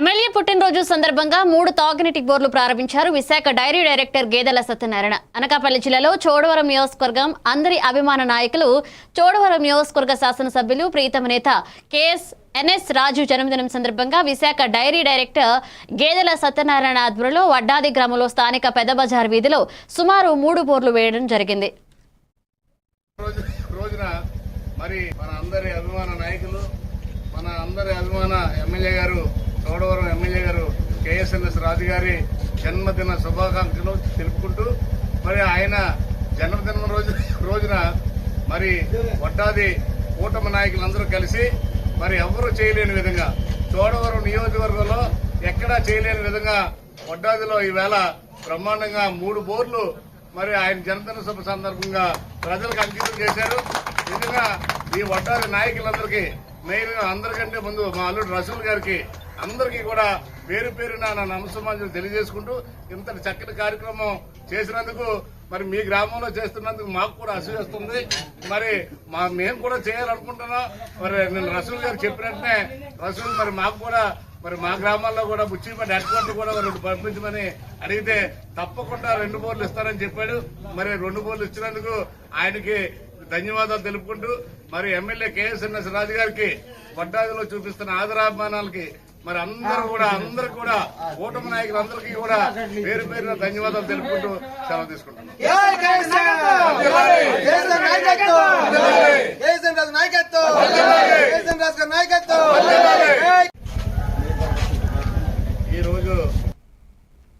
MLA పుట్టినరోజు సందర్భంగా మూడు తాగునీటి బోర్లు ప్రారంభించారు విశాఖ డైరీ డైరెక్టర్ గేదెల సత్యనారాయణ. అనకాపల్లి జిల్లాలో చోడవరం నియోజకవర్గం అందరి అభిమాన నాయకులు చోడవరం నియోజకవర్గ శాసనసభ్యులు ప్రీతమ నేత కెఎస్ ఎన్ఎస్ రాజు జన్మదినం సందర్భంగా విశాఖ డైరీ డైరెక్టర్ గేదెల సత్యనారాయణ ఆధ్వర్యంలో వడ్డాది గ్రామంలో స్థానిక పెద్ద బజార్ వీధిలో సుమారు మూడు బోర్లు వేయడం జరిగింది. రోజున మరి మన అందరి అభిమాన నాయకులు మన అందరి అభిమాన ఎమ్మెల్యే గారు తోడవరం ఎమ్మెల్యే గారు కేఎస్ఎన్ఎస్ రాజు గారి జన్మదిన శుభాకాంక్షలు తెలుపుకుంటూ మరి ఆయన జన్మదినం రోజు రోజున మరి వడ్డాది కూటమి నాయకులందరూ కలిసి మరి ఎవరూ చేయలేని విధంగా చోడవరం నియోజకవర్గంలో ఎక్కడా చేయలేని విధంగా వడ్డాదిలో ఈవేళ బ్రహ్మాండంగా మూడు బోర్లు మరి ఆయన జనతన సభ సందర్భంగా ప్రజలకు అంకితం చేశారు. నిజంగా ఈ వడ్డాది నాయకులందరికీ మెయిన్ అందరికంటే ముందు మా అల్లుడు రసూల్ గారికి అందరికీ కూడా పేరు పేరున నా నమస్సమాజం తెలియజేసుకుంటూ ఇంతటి చక్కటి కార్యక్రమం చేసినందుకు మరి మీ గ్రామంలో చేస్తున్నందుకు మాకు కూడా అసూస్తుంది మరి మా మేము కూడా చేయాలనుకుంటున్నాం. మరి నేను రసూల్ గారు చెప్పినట్టునే రసూల్ మరి మాకు కూడా మరి మా గ్రామాల్లో కూడా బుచ్చిపేట హెడ్ క్వార్టర్ కూడా రెండు పంపించమని అడిగితే తప్పకుండా రెండు బోర్లు ఇస్తారని చెప్పాడు. మరి రెండు బోర్లు ఇచ్చినందుకు ఆయనకి ధన్యవాదాలు తెలుపుకుంటూ మరి ఎమ్మెల్యే కేఎస్ఎన్ఎస్ రాజు గారికి వడ్డాదిలో చూపిస్తున్న ఆదరాభిమానాలకి మరి అందరూ కూడా అందరు కూడా కూటమి నాయకులందరికీ కూడా పేరు పేరున ధన్యవాదాలు తెలుపుకుంటూ సెలవు తీసుకుంటున్నాం. ఈరోజు